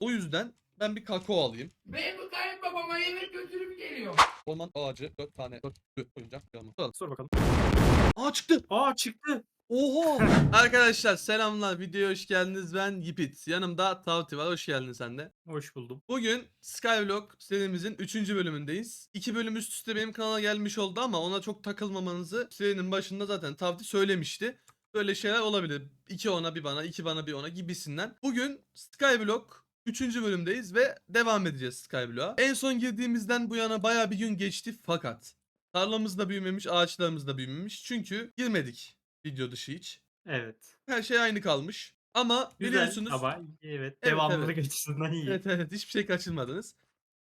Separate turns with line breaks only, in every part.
O yüzden ben bir kakao alayım.
Benim kayınbabama yemek götürüp geliyor.
Orman ağacı 4 tane 4 oyuncak.
Sor bakalım.
Aa çıktı.
Aa çıktı.
Oha. Arkadaşlar selamlar. Videoya hoş geldiniz. Ben Yipit. Yanımda Tavti var. Hoş geldin sen de.
Hoş buldum.
Bugün Skyblock serimizin 3. bölümündeyiz. 2 bölüm üst üste benim kanala gelmiş oldu ama ona çok takılmamanızı serinin başında zaten Tavti söylemişti. Böyle şeyler olabilir. 2 ona bir bana, 2 bana bir ona gibisinden. Bugün Skyblock 3. bölümdeyiz ve devam edeceğiz Skyblock'a. En son girdiğimizden bu yana baya bir gün geçti fakat tarlamız da büyümemiş, ağaçlarımız da büyümemiş. Çünkü girmedik video dışı hiç.
Evet.
Her şey aynı kalmış. Ama
Güzel
biliyorsunuz
ama evet,
Evet,
devamlılık
evet.
açısından iyi.
Evet evet hiçbir şey kaçırmadınız.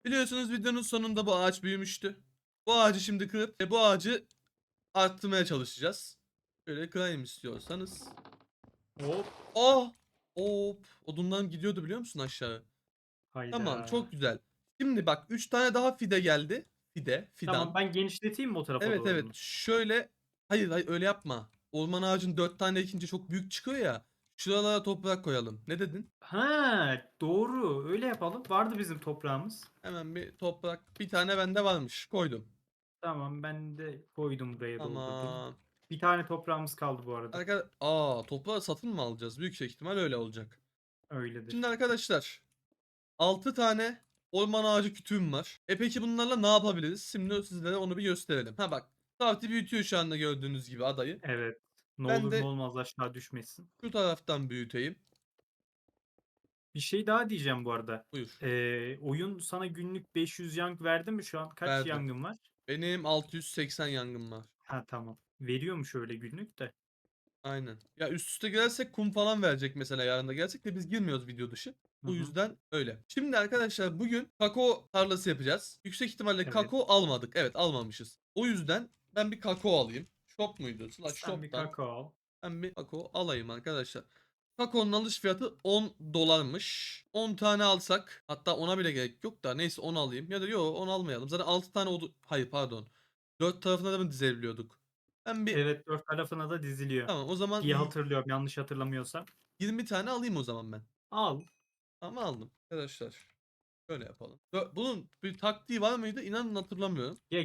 Biliyorsunuz videonun sonunda bu ağaç büyümüştü. Bu ağacı şimdi kırıp e, bu ağacı arttırmaya çalışacağız. Şöyle kırayım istiyorsanız.
Hop.
Oh! Hop! Odundan gidiyordu biliyor musun aşağı?
Hayda.
Tamam çok güzel. Şimdi bak 3 tane daha fide geldi. Fide, fidan.
Tamam ben genişleteyim mi o tarafa
evet
doğru?
evet şöyle. Hayır hayır öyle yapma. Orman ağacın 4 tane ekince çok büyük çıkıyor ya. Şuralara toprak koyalım. Ne dedin?
Ha doğru öyle yapalım. Vardı bizim toprağımız.
Hemen bir toprak. Bir tane bende varmış. Koydum.
Tamam ben de koydum buraya doldurdum. Bir tane toprağımız kaldı bu arada.
Arkadaş, aa toprağı satın mı alacağız? Büyük ihtimal öyle olacak.
Öyledir.
Şimdi arkadaşlar 6 tane orman ağacı kütüğüm var. E peki bunlarla ne yapabiliriz? Şimdi sizlere onu bir gösterelim. Ha bak. Tavti büyütüyor şu anda gördüğünüz gibi adayı.
Evet. Ne
Ben
olur
de-
ne olmaz aşağı düşmesin.
Şu taraftan büyüteyim.
Bir şey daha diyeceğim bu arada.
Buyur.
Ee, oyun sana günlük 500 yang verdi mi şu an? Kaç
Verdi.
yangın var?
Benim 680 yangın var.
Ha tamam. Veriyormuş öyle günlük de.
Aynen. Ya üst üste girersek kum falan verecek mesela yarın da gelsek de biz girmiyoruz video dışı. Bu
Hı hı.
yüzden öyle. Şimdi arkadaşlar bugün kakao tarlası yapacağız. Yüksek ihtimalle
Evet.
kakao almadık. Evet almamışız. O yüzden ben bir kakao alayım. Shop muydu? Slash
Sen bir
shop'tan
kakao al.
ben bir kakao alayım arkadaşlar. Kakaonun alış fiyatı 10 dolarmış. 10 tane alsak hatta ona bile gerek yok da neyse 10 alayım. Ya da yok 10 almayalım. Zaten 6 tane oldu. Hayır pardon. 4 tarafına da mı dizebiliyorduk? Ben bir
Evet dört tarafına da diziliyor.
tamam o zaman
diye
y-
hatırlıyorum yanlış hatırlamıyorsam.
20 tane alayım o zaman ben.
Al.
Ama aldım. Arkadaşlar şöyle yapalım. Dö- Bunun bir taktiği var mıydı? İnanın hatırlamıyorum.
Ya,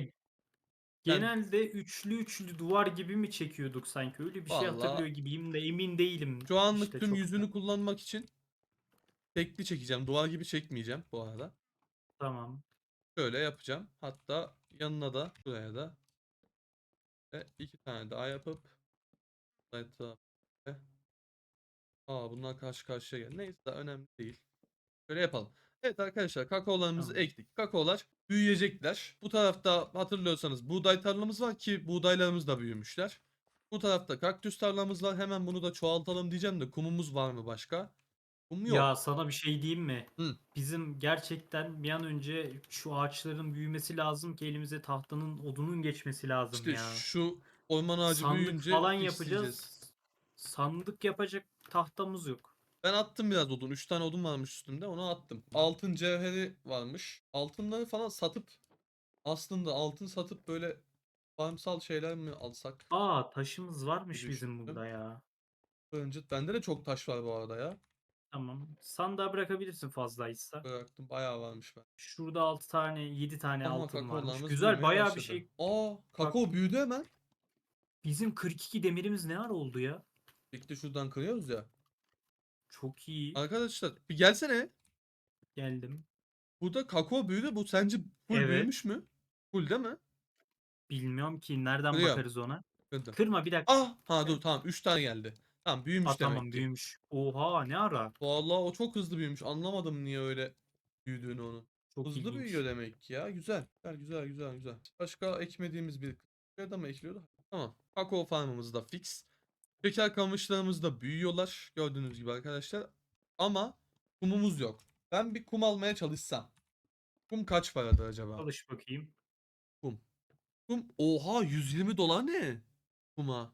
genelde üçlü üçlü duvar gibi mi çekiyorduk sanki? Öyle bir şey
Vallahi-
hatırlıyor gibiyim de emin değilim.
Şu anlık
işte
tüm
çok da.
yüzünü kullanmak için tekli çekeceğim. Duvar gibi çekmeyeceğim bu arada.
Tamam.
Şöyle yapacağım. Hatta yanına da buraya da ve iki tane daha yapıp Aa bunlar karşı karşıya gel. Neyse daha önemli değil. Şöyle yapalım. Evet arkadaşlar kakaolarımızı
Tamam.
ektik. Kakaolar büyüyecekler. Bu tarafta hatırlıyorsanız buğday tarlamız var ki buğdaylarımız da büyümüşler. Bu tarafta kaktüs tarlamız var. Hemen bunu da çoğaltalım diyeceğim de kumumuz var mı başka? Kum yok.
Ya sana bir şey diyeyim mi?
Hı.
Bizim gerçekten bir an önce şu ağaçların büyümesi lazım ki elimize tahtanın odunun geçmesi lazım
işte
ya.
şu orman ağacı
Sandık
büyüyünce
falan yapacağız. Sandık yapacak tahtamız yok.
Ben attım biraz odun. 3 tane odun varmış üstümde. Onu attım. Altın cevheri varmış. Altınları falan satıp aslında altın satıp böyle farmsal şeyler mi alsak?
Aa taşımız varmış bizim
düşündüm.
burada ya.
Önce bende de çok taş var bu arada ya.
Tamam. Sandığa bırakabilirsin fazlaysa.
Bıraktım. Bayağı varmış ben.
Şurada 6 tane 7 tane
Ama
altın varmış. Güzel bayağı bir
başladı.
şey.
Aa, kakao büyüdü hemen.
Bizim 42 demirimiz ne ara oldu ya?
Birlikte şuradan kırıyoruz ya.
Çok iyi.
Arkadaşlar bir gelsene.
Geldim.
Burada kakao büyüdü. Bu sence full
Evet.
büyümüş mü? Full değil mi?
Bilmiyorum ki nereden
Kırıyorum.
bakarız ona.
Kırdım.
Kırma bir dakika.
Ah, ha dur tamam 3 tane geldi. Tamam büyümüş
Aa,
demek
tamam
ki.
büyümüş. Oha ne ara?
Vallahi o çok hızlı büyümüş. Anlamadım niye öyle büyüdüğünü onun.
Çok
Hızlı
ilginç.
büyüyor demek ki ya. Güzel. Güzel güzel güzel güzel. Başka ekmediğimiz bir ya da mı ekliyordu? Tamam. Kakao farmımız da fix. Şeker kamışlarımız da büyüyorlar. Gördüğünüz gibi arkadaşlar. Ama kumumuz yok. Ben bir kum almaya çalışsam. Kum kaç paradır acaba?
Çalış bakayım.
Kum oha 120 dolar ne? Kuma.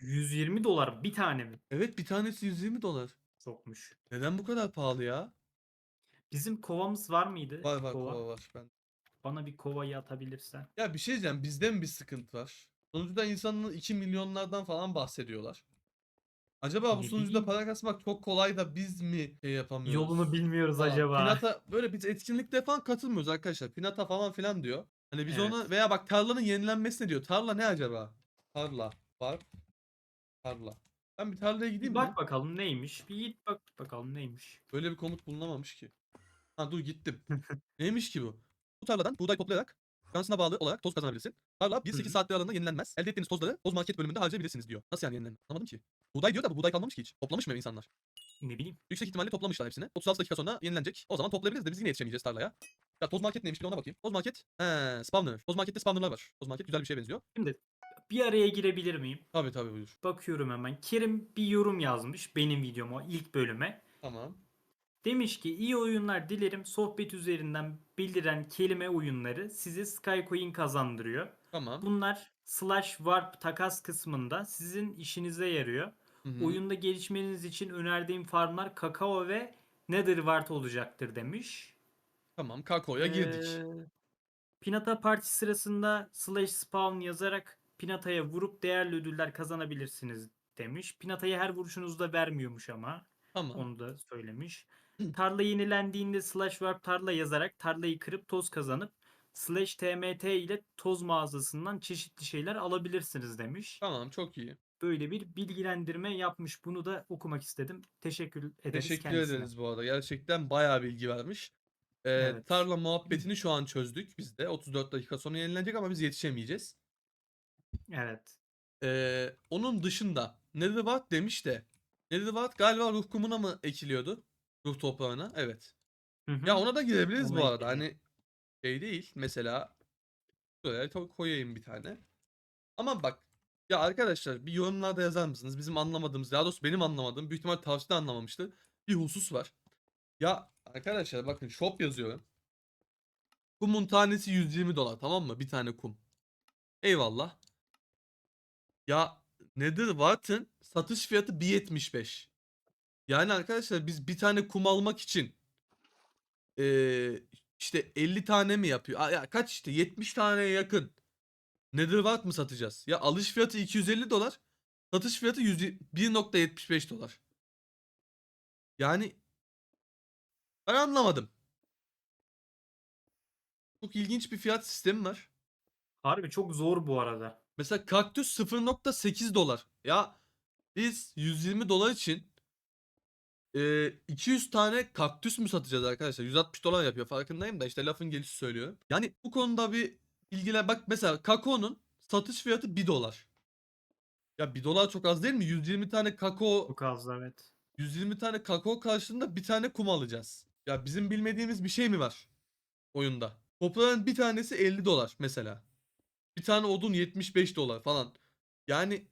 120 dolar bir tane mi?
Evet bir tanesi 120 dolar.
Çokmuş.
Neden bu kadar pahalı ya?
Bizim kovamız var mıydı?
Var var
Kova.
kova var. Ben
Bana bir kovayı atabilirsen.
Ya bir şey diyeceğim bizde mi bir sıkıntı var? Sonuçta insanın 2 milyonlardan falan bahsediyorlar. Acaba bu
Ne
sunucuda
bileyim.
para kasmak çok kolay da biz mi şey yapamıyoruz?
Yolunu bilmiyoruz
falan.
acaba.
Pinata böyle biz etkinlikte falan katılmıyoruz arkadaşlar. Pinata falan filan diyor. Hani biz
Evet.
ona veya bak tarlanın yenilenmesi ne diyor? Tarla ne acaba? Tarla var. Tarla. Ben bir tarlaya
Bir
gideyim mi?
bak bakalım neymiş. Bir git bak bakalım neymiş.
Böyle bir komut bulunamamış ki. Ha dur gittim. Neymiş ki bu? Bu tarladan buğday toplayarak kansına bağlı olarak toz kazanabilirsin. Tarla 1-8
hı.
saatler aralığında yenilenmez. Elde ettiğiniz tozları toz market bölümünde harcayabilirsiniz diyor. Nasıl yani yenilenmez? Anlamadım ki. Buğday diyor da bu buğday kalmamış ki hiç. Toplamış mı insanlar?
Ne bileyim.
Yüksek ihtimalle toplamışlar hepsini. 36 dakika sonra yenilenecek. O zaman toplayabiliriz de biz yine yetişemeyeceğiz tarlaya. Ya toz market neymiş bir de ona bakayım. Toz market. He, spawner. Toz markette spawnerlar var. Toz market güzel bir şeye benziyor.
Şimdi bir araya girebilir miyim?
Tabii tabii buyur.
Bakıyorum hemen. Kerim bir yorum yazmış benim videoma ilk bölüme.
Tamam.
Demiş ki iyi oyunlar dilerim. Sohbet üzerinden bildiren kelime oyunları size Skycoin kazandırıyor.
Tamam.
Bunlar slash warp takas kısmında sizin işinize yarıyor.
Hı hı.
Oyunda gelişmeniz için önerdiğim farmlar kakao ve netherwart olacaktır demiş.
Tamam. Kakao'ya girdik.
Ee, Pinata Parti sırasında slash spawn yazarak Pinata'ya vurup değerli ödüller kazanabilirsiniz demiş. Pinata'yı her vuruşunuzda vermiyormuş ama.
Tamam.
Onu da söylemiş. Tarla yenilendiğinde slash warp tarla yazarak tarlayı kırıp toz kazanıp slash tmt ile toz mağazasından çeşitli şeyler alabilirsiniz demiş.
Tamam çok iyi.
Böyle bir bilgilendirme yapmış. Bunu da okumak istedim. Teşekkür ederiz
Teşekkür
kendisine.
ederiz bu arada. Gerçekten bayağı bilgi vermiş. Ee,
Evet.
Tarla muhabbetini şu an çözdük biz de. 34 dakika sonra yenilenecek ama biz yetişemeyeceğiz.
Evet.
Ee, onun dışında Netherwart demiş de Netherwart galiba ruh kumuna mı ekiliyordu? Ruh toprağına. Evet.
Hı hı.
Ya ona da girebiliriz
Ona
bu arada.
ekledim.
Hani şey değil. Mesela şuraya to- koyayım bir tane. Ama bak ya arkadaşlar bir yorumlarda yazar mısınız? Bizim anlamadığımız, daha doğrusu benim anlamadığım, büyük ihtimal tavsiye de anlamamıştır. Bir husus var. Ya arkadaşlar bakın shop yazıyorum. Kumun tanesi 120 dolar tamam mı? Bir tane kum. Eyvallah. Ya Netherwart'ın satış fiyatı 1.75. Yani arkadaşlar biz bir tane kum almak için eee, işte 50 tane mi yapıyor? Aa, Ya kaç işte 70 taneye yakın Netherwart mı satacağız? Ya alış fiyatı 250 dolar. Satış fiyatı 100 1.75 dolar. Yani ben anlamadım. Çok ilginç bir fiyat sistemi var.
Harbi çok zor bu arada.
Mesela kaktüs 0.8 dolar. Ya biz 120 dolar için e, 200 tane kaktüs mü satacağız arkadaşlar? 160 dolar yapıyor farkındayım da işte lafın gelişi söylüyorum. Yani bu konuda bir ilgilen bak mesela kakaonun satış fiyatı 1 dolar. Ya 1 dolar çok az değil mi? 120 tane kakao
Çok az evet.
120 tane kakao karşılığında bir tane kum alacağız. Ya bizim bilmediğimiz bir şey mi var oyunda? Toprağın bir tanesi 50 dolar mesela. Bir tane odun 75 dolar falan. Yani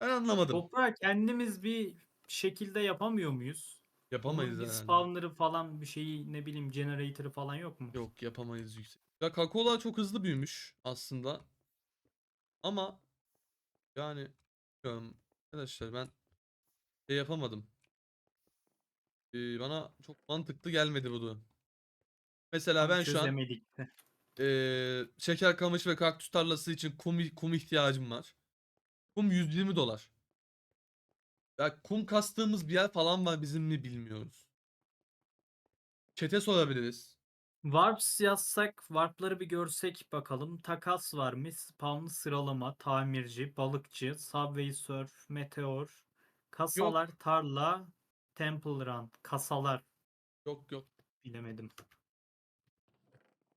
ben anlamadım.
Toprağı kendimiz bir şekilde yapamıyor muyuz?
Yapamayız
Bunun bir
herhalde.
spawner'ı falan bir şeyi ne bileyim generator'ı falan yok mu?
Yok yapamayız yüksek. Ya kakaolar çok hızlı büyümüş aslında. Ama yani bilmiyorum arkadaşlar ben şey yapamadım. Ee, bana çok mantıklı gelmedi bu durum. Mesela ben şu an
çözemedik de.
Eee şeker kamış ve kaktüs tarlası için kum, kum ihtiyacım var. Kum 120 dolar. Ya kum kastığımız bir yer falan var bizim mi bilmiyoruz. Çete sorabiliriz.
Warps yazsak, warp'ları bir görsek bakalım. Takas var mı? Spawn sıralama, tamirci, balıkçı, subway surf, meteor, kasalar, tarla, temple run, kasalar
Yok yok.
bilemedim.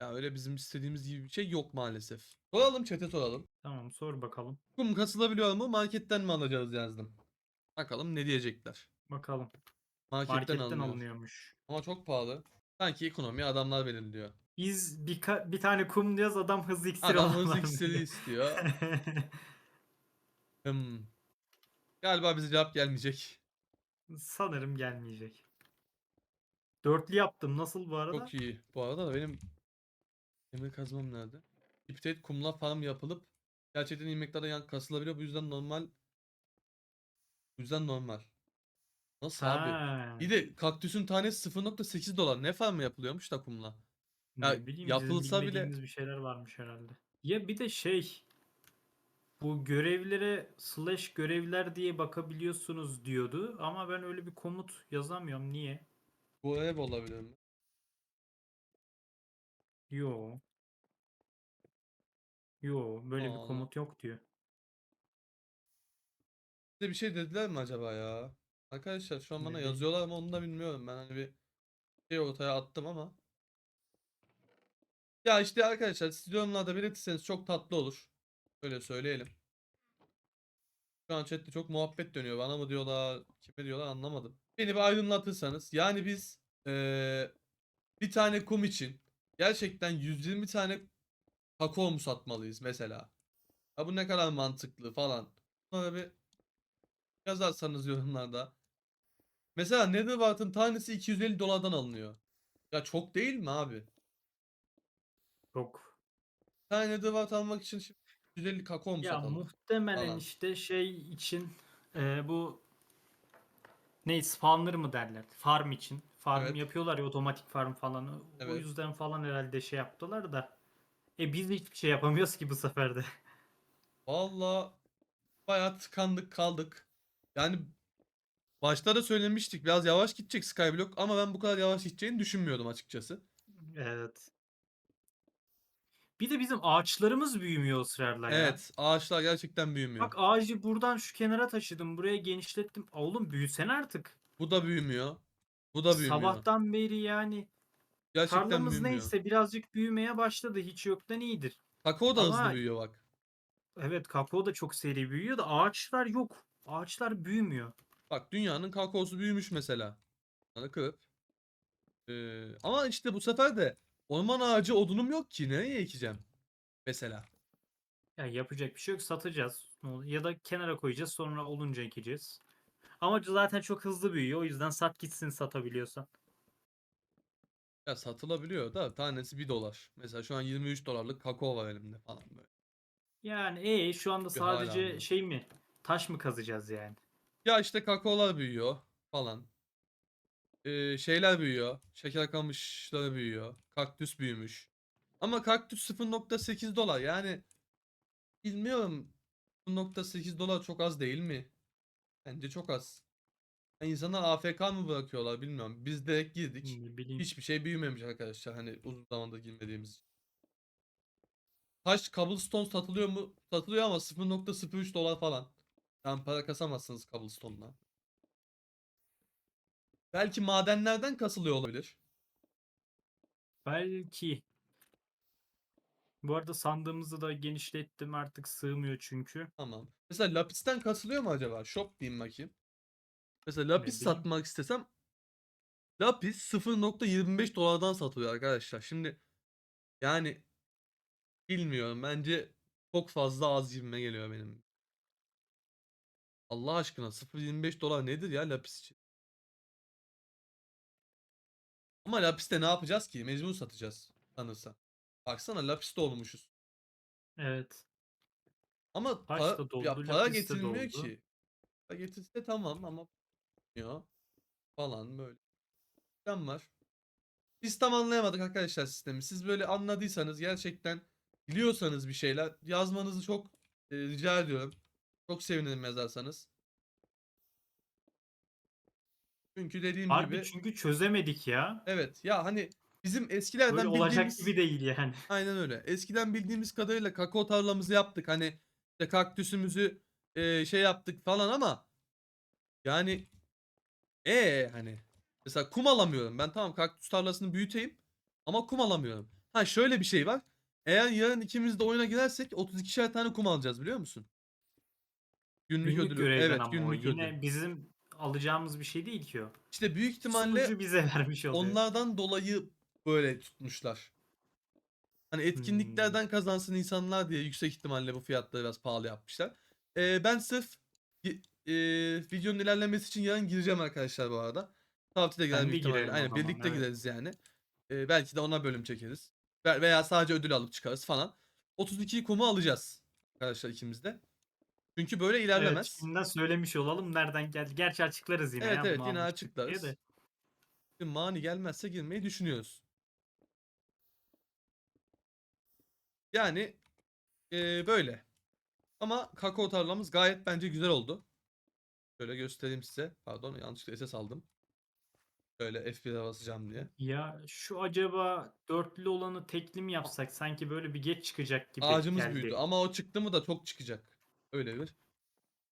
Ya öyle bizim istediğimiz gibi bir şey yok maalesef. Soralım çete soralım.
Tamam sor bakalım.
Kum kasılabiliyor mu? Marketten mi alacağız yazdım. Bakalım ne diyecekler.
Bakalım.
Marketten,
Marketten
alınıyor.
alınıyormuş.
Ama çok pahalı. Sanki ekonomi adamlar belirliyor.
Biz bir, bir tane kum diyoruz adam hızlı iksir
Adam hızlı iksiri istiyor. Hmm. Galiba bize cevap gelmeyecek.
Sanırım gelmeyecek. Dörtlü yaptım. Nasıl bu arada?
Çok iyi. Bu arada da benim demir kazmam nerede? İptet kumla farm yapılıp gerçekten iyi miktarda yan kasılabiliyor. Bu yüzden normal. Bu yüzden normal. Nasıl abi?
Ha,
Bir de kaktüsün tanesi 0.8 dolar. Ne farmı yapılıyormuş da kumla?
ne
ya
bileyim bizim
yapılsa bile-
bir şeyler varmış herhalde. Ya bir de şey Bu görevlere slash görevler diye bakabiliyorsunuz diyordu ama ben öyle bir komut yazamıyorum. Niye?
Bu ev olabilir mi?
Yo. Yo, böyle bir
Allah.
komut yok diyor.
Size bir şey dediler mi acaba ya? Arkadaşlar şu an
Ne
bana
bileyim.
yazıyorlar mı onu da bilmiyorum. Ben hani bir şey ortaya attım ama. Ya işte arkadaşlar siz yorumlarda belirtirseniz çok tatlı olur. Öyle söyleyelim. Şu an chatte çok muhabbet dönüyor. Bana mı diyorlar, kime diyorlar anlamadım. Beni bir aydınlatırsanız. Yani biz eee, bir tane kum için gerçekten 120 tane kakao mu satmalıyız mesela? Ya bu ne kadar mantıklı falan. Sonra bir yazarsanız yorumlarda. Mesela Netherwart'ın tanesi 250 dolardan alınıyor. Ya çok değil mi abi? Bir tane Netherwart almak için şimdi 150 kakao mu
Ya
satalım?
muhtemelen
falan.
işte şey için e, bu ne spawner mı derler? Farm için. Farm
Evet.
yapıyorlar ya otomatik farm falan. O
Evet.
yüzden falan herhalde şey yaptılar da. E biz de hiçbir şey yapamıyoruz ki bu sefer de.
Valla bayağı tıkandık kaldık. Yani başta da söylemiştik biraz yavaş gidecek Skyblock ama ben bu kadar yavaş gideceğini düşünmüyordum açıkçası.
Evet. Bir de bizim ağaçlarımız büyümüyor sırada ya.
Evet ağaçlar gerçekten büyümüyor.
Bak ağacı buradan şu kenara taşıdım. Buraya genişlettim. Oğlum büyüsen artık.
Bu da büyümüyor. Bu da büyümüyor.
Sabahtan beri yani
Gerçekten
tarlamız
büyümüyor.
neyse birazcık büyümeye başladı. Hiç yoktan iyidir.
Kakao da hızlı
Ama-
büyüyor bak.
Evet kakao da çok seri büyüyor da ağaçlar yok. Ağaçlar büyümüyor.
Bak dünyanın kakaosu büyümüş mesela. Sana kırıp. Ee, ama işte bu sefer de orman ağacı odunum yok ki. Nereye ekeceğim? Mesela.
Ya yapacak bir şey yok satacağız. Ne olur- Ya da kenara koyacağız sonra olunca ekeceğiz. Ama zaten çok hızlı büyüyor. O yüzden sat gitsin satabiliyorsan.
Ya satılabiliyor da tanesi 1 dolar. Mesela şu an 23 dolarlık kakao var elimde falan böyle.
Yani e şu anda
Bir hala
sadece şey mi? Taş mı kazacağız yani?
Ya işte kakaolar büyüyor falan. Ee, şeyler büyüyor. Şeker kamışları büyüyor. Kaktüs büyümüş. Ama kaktüs 0.8 dolar yani bilmiyorum 0.8 dolar çok az değil mi? Bence çok az. İnsanlar AFK mı bırakıyorlar bilmiyorum. Biz direkt girdik.
Ne bileyim.
Hiçbir şey büyümemiş arkadaşlar. Hani uzun zamandır girmediğimiz için. Taş cobblestone satılıyor mu? Satılıyor ama 0.03 dolar falan. Yani para kasamazsınız cobblestone'la. Belki madenlerden kasılıyor olabilir.
Belki. Bu arada sandığımızı da genişlettim artık sığmıyor çünkü.
Tamam. Mesela lapisten kasılıyor mu acaba? Shop diyeyim bakayım. Mesela lapis
bileyim.
satmak istesem lapis 0.25 dolardan satılıyor arkadaşlar. Şimdi yani bilmiyorum bence çok fazla az gibime geliyor benim. Allah aşkına 0.25 dolar nedir ya lapis için? Ama lapiste ne yapacağız ki? Mecbur satacağız sanırsa. Baksana lapiste olmuşuz.
Evet.
Ama
Taş
para,
da doldu,
ya para
lapis de
getirmiyor
doldu.
ki. Para getirse tamam ama ya falan böyle. Sistem var. Biz tam anlayamadık arkadaşlar sistemi. Siz böyle anladıysanız gerçekten biliyorsanız bir şeyler yazmanızı çok e, rica ediyorum. Çok sevinirim yazarsanız. Çünkü dediğim
Harbi
gibi
çünkü çözemedik ya.
evet ya hani bizim eskilerden
Böyle olacak
bildiğimiz
gibi değil yani.
Aynen öyle. Eskiden bildiğimiz kadarıyla kakao tarlamızı yaptık. Hani işte kaktüsümüzü e, şey yaptık falan ama yani e hani mesela kum alamıyorum. Ben tamam kaktüs tarlasını büyüteyim ama kum alamıyorum. Ha şöyle bir şey var. Eğer yarın ikimiz de oyuna girersek 32'şer tane kum alacağız biliyor musun? Günlük,
Günlük
ödülü.
görevden
Evet,
ama o
günlük
yine
ödül.
bizim alacağımız bir şey değil ki o.
İşte büyük ihtimalle
Sunucu bize vermiş oluyor.
Onlardan dolayı böyle tutmuşlar. Hani etkinliklerden kazansın insanlar diye yüksek ihtimalle bu fiyatları biraz pahalı yapmışlar. Ee, ben sırf y- e, videonun ilerlemesi için yarın gireceğim arkadaşlar bu arada. Tavti de girer
Ben
büyük ihtimalle. Aynen birlikte
evet.
gideriz yani. Ee, belki de ona bölüm çekeriz. Ve- Veya sadece ödül alıp çıkarız falan. 32 kumu alacağız arkadaşlar ikimiz de. Çünkü böyle
Evet,
ilerlemez.
şimdiden söylemiş olalım nereden geldi. Gerçi açıklarız yine
Evet
ya
evet yine açıklarız.
de.
Şimdi mani gelmezse girmeyi düşünüyoruz. Yani eee, böyle. Ama kakao tarlamız gayet bence güzel oldu. Şöyle göstereyim size. Pardon yanlışlıkla SS aldım. Şöyle F1'e basacağım diye.
Ya şu acaba dörtlü olanı tekli mi yapsak? Sanki böyle bir geç çıkacak gibi
Ağacımız
geldi.
büyüdü ama o çıktı mı da çok çıkacak. Öyle bir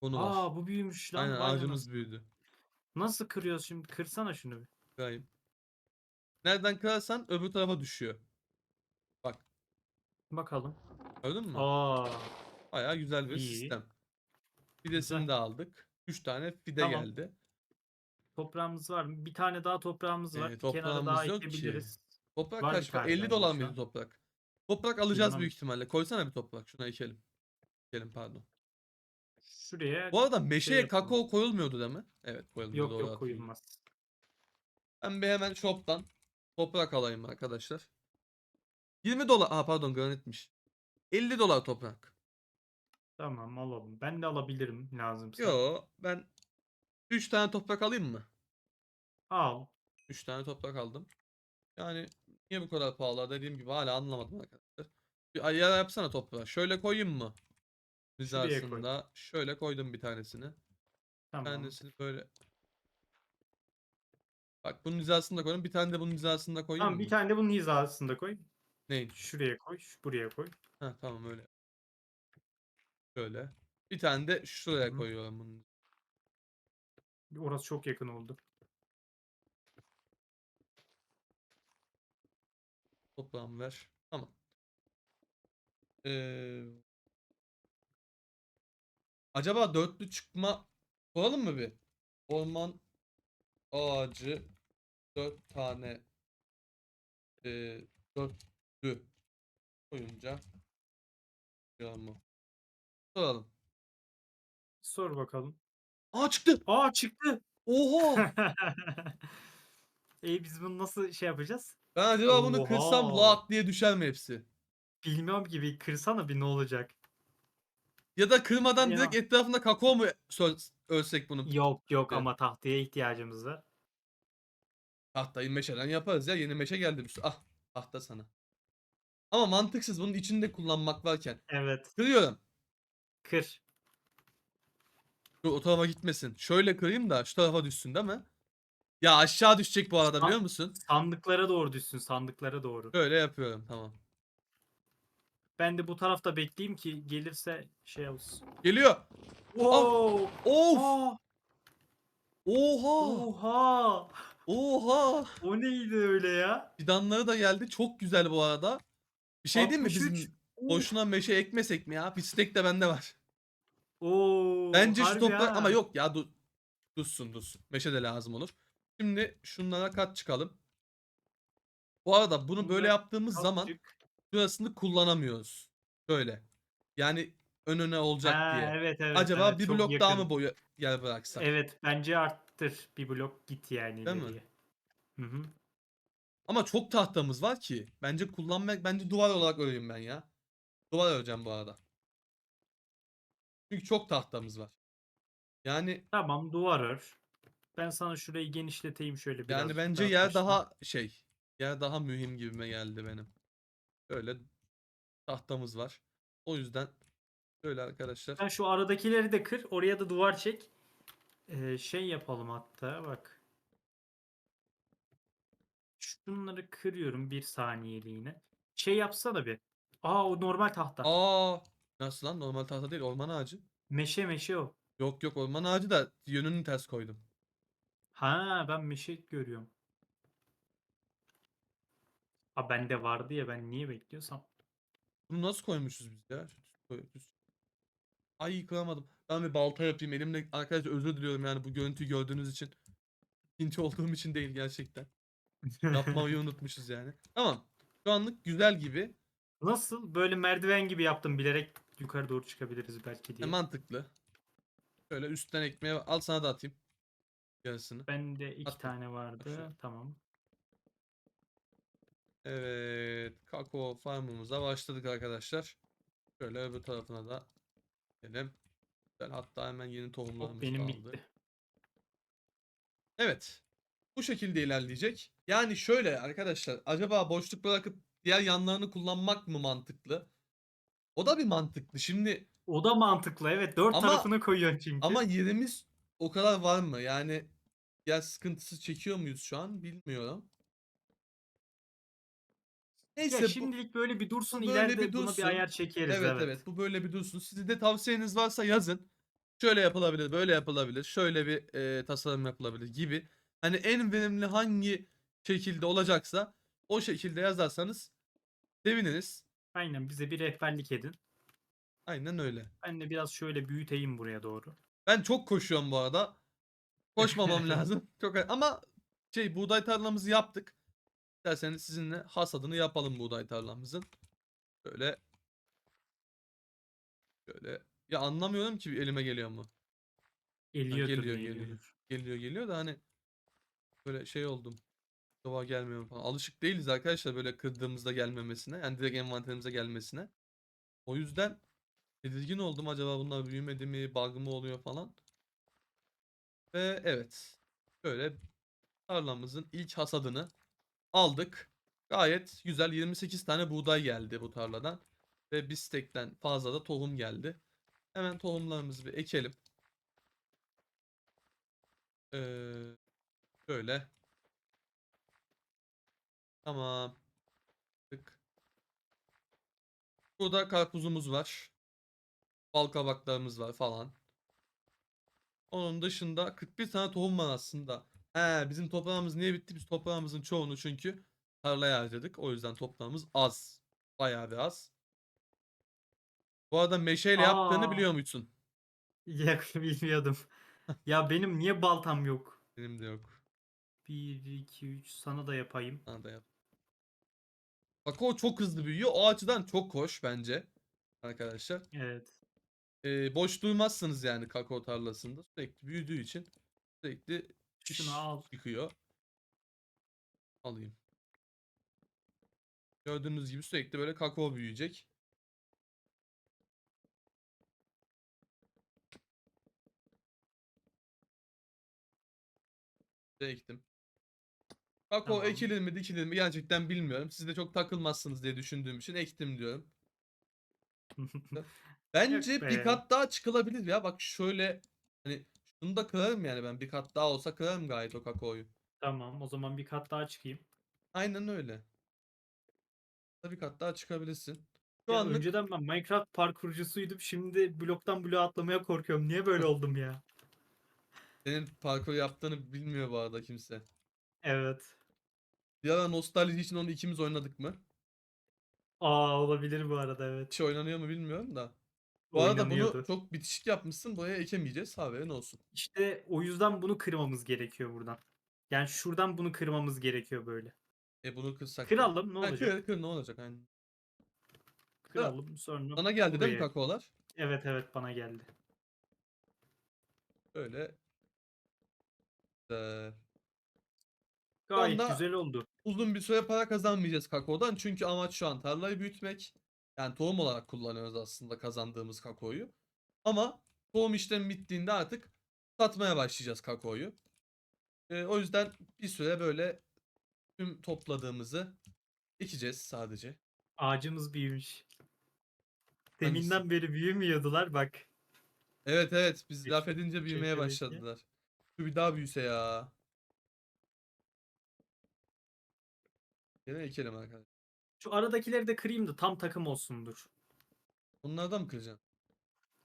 konu var.
Aa bu büyümüş lan.
Aynen
vay
ağacımız
anasını.
büyüdü.
Nasıl kırıyoruz şimdi? Kırsana şunu bir.
Kırayım. Nereden kırarsan öbür tarafa düşüyor. Bak
Bakalım.
gördün mü?
Aa
Bayağı güzel bir
iyi.
sistem. Fidesini
Güzel.
de aldık. 3 tane fide
Tamam.
geldi.
toprağımız var mı? Bir tane daha toprağımız var.
Ee,
Kenara
toprağımız
daha
yok ki.
ekebiliriz.
Toprak
Var bir
kaç para?
tane
50
bende
dolar
şu
mıydı
an.
toprak? Toprak alacağız büyük ihtimalle. Koysana bir toprak. Şuna ekelim. Ekelim pardon.
Şuraya
Bu arada meşeye
yapalım.
kakao koyulmuyordu değil mi? Evet koyulmuyor.
yok
doğru
yok
hatırlıyorum.
koyulmaz.
Ben bir hemen shop'tan toprak alayım arkadaşlar. 20 dolar. Aa pardon granitmiş. 50 dolar toprak.
Tamam alalım. Ben de alabilirim lazımsa.
Yo ben 3 tane toprak alayım mı?
Al.
3 tane toprak aldım. Yani niye bu kadar pahalı dediğim gibi hala anlamadım arkadaşlar. Bir ayar yapsana toprağa. Şöyle koyayım mı? Hizasında. Şöyle koydum bir tanesini.
Tamam.
tanesini böyle. Bak bunun hizasında koydum. Bir tane de bunun hizasında koyayım
Tamam
mı?
bir tane de bunun hizasında koy.
Neyin?
Şuraya koy. şu- Buraya koy.
Ha tamam öyle. Şöyle. Bir tane de şuraya
Hı.
koyuyorum bunun.
Orası çok yakın oldu.
Toprağımı ver. Tamam. Ee, acaba dörtlü çıkma koyalım mı bir? Orman ağacı dört tane ee, dörtlü koyunca çıkıyor mu? Soralım.
Sor bakalım.
Aa çıktı.
Aa çıktı.
Oha.
e biz bunu nasıl şey yapacağız?
Ben acaba bunu kırsam
Oha.
lak diye düşer mi hepsi?
Bilmiyorum gibi kırsana bir ne olacak?
Ya da kırmadan
Ya.
direkt etrafında kakao mu sö- ölsek bunu?
Yok yok
Evet.
ama tahtaya ihtiyacımız var.
Tahtayı meşeden yaparız ya. Yeni meşe geldi. üstü. Ah tahta sana. Ama mantıksız bunun içinde kullanmak varken.
Evet.
Kırıyorum.
Kır.
Dur o tarafa gitmesin. Şöyle kırayım da şu tarafa düşsün değil mi? Ya aşağı düşecek bu arada biliyor musun?
Sandıklara doğru düşsün sandıklara doğru.
Şöyle yapıyorum tamam.
Ben de bu tarafta bekleyeyim ki gelirse şey olsun.
Geliyor.
Wow!
Of.
Aa!
Oha.
Oha!
Oha.
O neydi öyle ya?
Fidanları da geldi. Çok güzel bu arada. Bir şey değil mi
63.
bizim boşuna meşe ekmesek mi ya? Stek de bende var.
Oo,
Bence şu
harbi
toprak
ha.
ama yok ya dur. Dursun dursun. Meşe de lazım olur. Şimdi şunlara kat çıkalım. Bu arada bunu böyle
Bunlar
yaptığımız zaman
Azıcık.
şurasını kullanamıyoruz. Böyle. Yani ön öne olacak
Ha,
diye.
Evet evet.
Acaba
evet,
bir
çok
blok daha
yakın.
mı boyu yer bıraksak?
Evet bence arttır. Bir blok git yani
Değil mi?
ileriye. Hı hı.
Ama çok tahtamız var ki. Bence kullanmak bence duvar olarak öreyim ben ya. Duvar öreceğim bu arada. Çünkü çok tahtamız var. Yani
Tamam duvar ör. Ben sana şurayı genişleteyim şöyle biraz.
Yani bence yer daha şey, yer daha mühim gibime geldi benim. Böyle tahtamız var. O yüzden böyle arkadaşlar.
Sen şu aradakileri de kır. Oraya da duvar çek. Ee, şey yapalım hatta bak. Şunları kırıyorum bir saniyeliğine. Şey yapsa da bir. Aa o normal tahta.
Aa, nasıl lan? Normal tahta değil, orman ağacı.
Meşe meşe o.
Yok yok orman ağacı da yönünü ters koydum.
Ha ben meşe görüyorum. Aa bende vardı ya ben niye bekliyorsam.
Bunu nasıl koymuşuz biz ya? Ay kıramadım. Ben bir balta yapayım. Elimle arkadaşlar özür diliyorum yani bu görüntüyü gördüğünüz için. Pinti olduğum için değil gerçekten. Yapmayı unutmuşuz yani. Tamam. Şu anlık güzel gibi.
Nasıl? Böyle merdiven gibi yaptım bilerek yukarı doğru çıkabiliriz belki
E,
diye.
mantıklı. Şöyle üstten ekmeğe al sana da atayım. Yarısını.
Bende iki
Attım.
tane vardı.
Aşağı.
Tamam.
Evet. Kakao farmımıza başladık arkadaşlar. Şöyle öbür tarafına da gidelim. Güzel. Hatta hemen yeni tohumlarımız
Hop benim
kaldı.
bitti.
Evet. Bu şekilde ilerleyecek. Yani şöyle arkadaşlar. Acaba boşluk bırakıp diğer yanlarını kullanmak mı mantıklı? O da bir mantıklı. Şimdi
O da mantıklı evet. Dört
Ama-
tarafına koyuyorsun çünkü.
Ama yerimiz o kadar var mı? Yani yer sıkıntısı çekiyor muyuz şu an bilmiyorum. Neyse
ya
bu-
şimdilik böyle bir dursun
böyle
ileride
bir
buna
dursun.
bir ayar çekeriz
Evet
evet.
evet bu böyle bir dursun. Sizin de tavsiyeniz varsa yazın. Şöyle yapılabilir, böyle yapılabilir, şöyle bir e, tasarım yapılabilir gibi. Hani en verimli hangi şekilde olacaksa o şekilde yazarsanız seviniriz.
Aynen bize bir rehberlik edin.
Aynen öyle.
Ben de biraz şöyle büyüteyim buraya doğru.
Ben çok koşuyorum bu arada. Koşmamam lazım. Çok ama şey buğday tarlamızı yaptık. İsterseniz sizinle hasadını yapalım buğday tarlamızın. Böyle Böyle ya anlamıyorum ki elime geliyor mu? Geliyor, geliyor.
geliyor.
Geliyor geliyor da hani böyle şey oldum. Dova gelmiyor falan. Alışık değiliz arkadaşlar böyle kırdığımızda gelmemesine. Yani direkt envanterimize gelmesine. O yüzden tedirgin oldum acaba bunlar büyümedi mi, bug mı oluyor falan. Ve evet. Böyle tarlamızın ilk hasadını aldık. Gayet güzel 28 tane buğday geldi bu tarladan. Ve bir fazla da tohum geldi. Hemen tohumlarımızı bir ekelim. Ee, şöyle. Tamam. Tık. Burada karpuzumuz var. Bal kabaklarımız var falan. Onun dışında 41 tane tohum var aslında. He, bizim toprağımız niye bitti? Biz toprağımızın çoğunu çünkü tarlaya harcadık. O yüzden toprağımız az. Bayağı bir az. Bu arada meşeyle yaptığını
Aa.
biliyor musun?
Ya bilmiyordum. ya benim niye baltam yok?
Benim de yok.
1, 2, 3 sana da yapayım.
Sana da yap. Bak o çok hızlı büyüyor. O açıdan çok hoş bence. Arkadaşlar.
Evet.
Ee, boş durmazsınız yani kakao tarlasında. Sürekli büyüdüğü için sürekli
Şunu al.
çıkıyor. Alayım. Gördüğünüz gibi sürekli böyle kakao büyüyecek. De Kakao
Tamam.
ekilir mi dikilir mi gerçekten bilmiyorum. Siz de çok takılmazsınız diye düşündüğüm için ektim diyorum. Bence bir
be.
kat daha çıkılabilir ya. Bak şöyle hani şunu da kırarım yani ben bir kat daha olsa kırarım gayet o kakaoyu.
tamam o zaman bir kat daha çıkayım.
Aynen öyle. Bir kat daha çıkabilirsin. Şu
Ya
anlık
önceden ben Minecraft parkurcusuydum. Şimdi bloktan bloğa atlamaya korkuyorum. Niye böyle oldum ya?
senin parkur yaptığını bilmiyor bu arada kimse.
Evet.
Bir ara nostalji için onu ikimiz oynadık mı?
Aa olabilir bu arada evet.
Hiç oynanıyor mu bilmiyorum da. Bu arada bunu
Oynanıyordu.
çok bitişik yapmışsın. Buraya ekemeyeceğiz. Haberin olsun.
İşte o yüzden bunu kırmamız gerekiyor buradan. Yani şuradan bunu kırmamız gerekiyor böyle.
E bunu kırsak. da-
Kıralım ne
Ha,
olacak?
kır, kır ne olacak aynen.
Kıralım sonra.
Sana geldi değil mi
buraya-
kakaolar?
Evet evet bana geldi.
Böyle. Güzel.
Gayet
anda-
güzel oldu.
uzun bir süre para kazanmayacağız kakaodan. Çünkü amaç şu an tarlayı büyütmek. Yani tohum olarak kullanıyoruz aslında kazandığımız kakaoyu. Ama tohum işlemi bittiğinde artık satmaya başlayacağız kakaoyu. Ee, o yüzden bir süre böyle tüm topladığımızı ekeceğiz sadece.
Ağacımız büyümüş.
Hangisi?
Deminden beri büyümüyordular bak.
Evet evet biz laf edince büyümeye başladılar. Şu bir daha büyüse ya. Yine ekelim arkadaşlar.
Şu aradakileri de kırayım da tam takım olsundur.
Onlardan mı kıracaksın?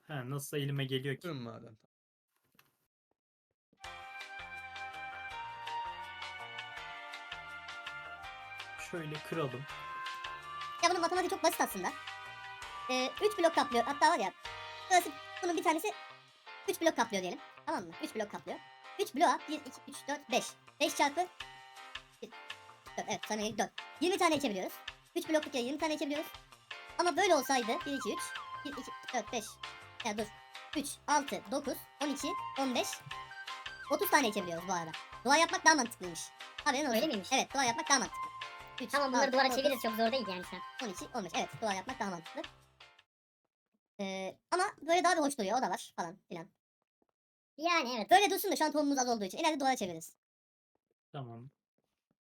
He nasılsa elime geliyor ki.
Kırın madem.
Şöyle kıralım.
Ya bunun matematiği çok basit aslında. 3 blok kaplıyor. Hatta var ya. Burası bunun bir tanesi 3 blok kaplıyor diyelim. Tamam mı? 3 blok kaplıyor. 3 bloğa 1, 2, 3, 4, 5. 5 çarpı 1, 4, evet sana 4. 20 tane ekebiliyoruz. 3 blokluk ya 20 tane ekebiliyoruz. Ama böyle olsaydı 1, 2, 3, 1, 2, 4, 5. Ya dur. 3, 6, 9, 12, 15. 30 tane ekebiliyoruz bu arada. Dua yapmak daha mantıklıymış. Haberin olsun.
Öyle miymiş?
Evet dua yapmak daha mantıklı. 3,
Tamam bunları duvara çeviririz çok zor değil yani şu an.
12, 15. Evet dua yapmak daha mantıklı. Ee, ama böyle daha bir hoş duruyor o da var falan filan.
Yani evet.
Böyle dursun da şu an tohumumuz az olduğu için ileride duvara çeviririz.
Tamam.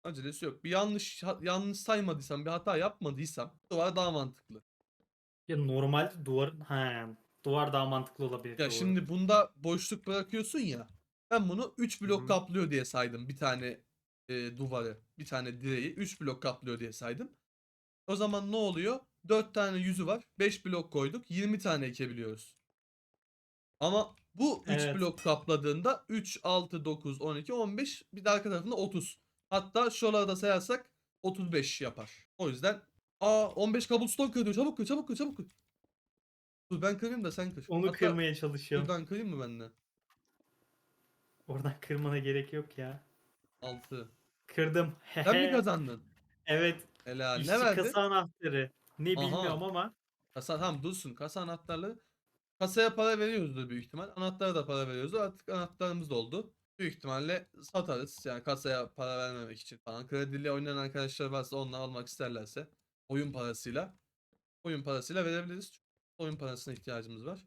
Acelesi yok. Bir yanlış ha- yanlış saymadıysam, bir hata yapmadıysam duvar daha mantıklı.
Ya normal duvarın he Duvar daha mantıklı olabilir.
Ya
doğru.
şimdi bunda boşluk bırakıyorsun ya. Ben bunu 3 blok
Hı hı.
kaplıyor diye saydım bir tane e, duvarı, bir tane direği 3 blok kaplıyor diye saydım. O zaman ne oluyor? 4 tane yüzü var. 5 blok koyduk. 20 tane ekebiliyoruz. Ama bu 3
Evet.
blok kapladığında 3, 6, 9, 12, 15 bir de arka tarafında 30. Hatta şuraları da sayarsak 35 yapar. O yüzden aa 15 cobblestone kırıyor. Çabuk kır, çabuk kır, çabuk kır. Dur ben kırayım da sen kır.
Onu
Hatta
kırmaya çalışıyorum.
Şuradan kırayım mı ben de?
Oradan kırmana gerek yok ya.
6.
Kırdım.
Sen mi kazandın?
Evet.
Helal.
işçi
Ne verdi?
kasa anahtarı. Ne
Aha.
bilmiyorum ama
Kasa tamam dursun. Kasa anahtarları. Kasaya para veriyoruzdur büyük ihtimal. Anahtarı da para veriyoruz. Artık anahtarımız da oldu. Büyük ihtimalle satarız. Yani kasaya para vermemek için falan. Krediyle oynayan arkadaşlar varsa onunla almak isterlerse. Oyun parasıyla. Oyun parasıyla verebiliriz. Çünkü Oyun parasına ihtiyacımız var.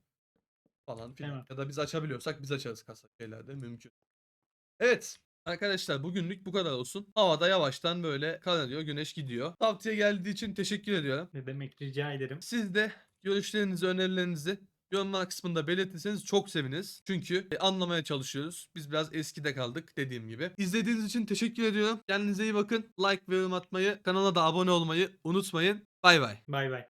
Falan filan.
Evet.
Ya da biz açabiliyorsak biz açarız kasa şeylerde mümkün. Evet. Arkadaşlar bugünlük bu kadar olsun. Havada yavaştan böyle kararıyor, güneş gidiyor. Tavsiye geldiği için teşekkür ediyorum.
ne demek rica ederim.
Siz de görüşlerinizi, önerilerinizi yorumlar kısmında belirtirseniz çok seviniriz. Çünkü e, anlamaya çalışıyoruz. Biz biraz eskide kaldık dediğim gibi. İzlediğiniz için teşekkür ediyorum. Kendinize iyi bakın. Like ve yorum atmayı, kanala da abone olmayı unutmayın. Bay bay.
Bay bay.